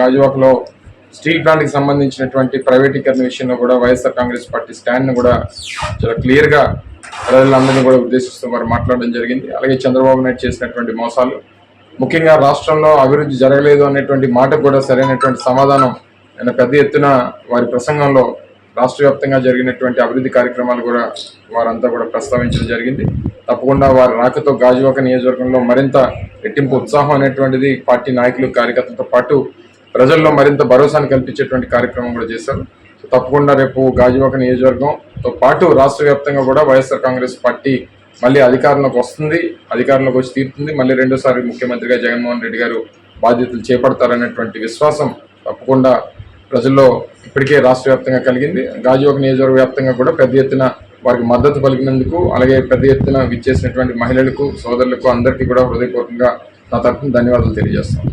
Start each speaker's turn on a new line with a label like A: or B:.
A: గాజువాకలో స్టీల్ ప్లాంట్కి సంబంధించినటువంటి ప్రైవేటీకరణ విషయంలో కూడా వైఎస్ఆర్ కాంగ్రెస్ పార్టీ స్టాండ్ను కూడా చాలా క్లియర్గా ప్రజలందరినీ కూడా ఉద్దేశిస్తూ వారు మాట్లాడడం జరిగింది. అలాగే చంద్రబాబు నాయుడు చేసినటువంటి మోసాలు. ముఖ్యంగా రాష్ట్రంలో అభివృద్ధి జరగలేదు అనేటువంటి మాట కూడా సరైనటువంటి సమాధానం ఆయన పెద్ద ఎత్తున వారి ప్రసంగంలో రాష్ట్ర వ్యాప్తంగా జరిగినటువంటి అభివృద్ధి కార్యక్రమాలు కూడా వారంతా కూడా ప్రస్తావించడం జరిగింది. తప్పకుండా వారి రాకతో గాజువాక నియోజకవర్గంలో మరింత రెట్టింపు ఉత్సాహం అనేటువంటిది పార్టీ నాయకులు కార్యకర్తలతో పాటు ప్రజల్లో మరింత భరోసాను కల్పించేటువంటి కార్యక్రమం కూడా చేశారు. తప్పకుండా రేపు గాజువాక నియోజకవర్గంతో పాటు రాష్ట్ర వ్యాప్తంగా కూడా వైఎస్ఆర్ కాంగ్రెస్ పార్టీ మళ్ళీ అధికారంలోకి వస్తుంది. అధికారంలోకి వచ్చి తీరుతుంది. మళ్ళీ రెండోసారి ముఖ్యమంత్రిగా జగన్మోహన్ రెడ్డి గారు బాధ్యతలు చేపడతారనేటువంటి విశ్వాసం తప్పకుండా ప్రజల్లో ఇప్పటికే రాష్ట్ర వ్యాప్తంగా కలిగింది. గాజువాక నియోజకవర్గ వ్యాప్తంగా కూడా పెద్ద ఎత్తున వారికి మద్దతు పలికినందుకు అలాగే పెద్ద ఎత్తున విచ్చేసినటువంటి మహిళలకు సోదరులకు అందరికీ కూడా హృదయపూర్వకంగా నా తరఫున ధన్యవాదాలు తెలియజేస్తాను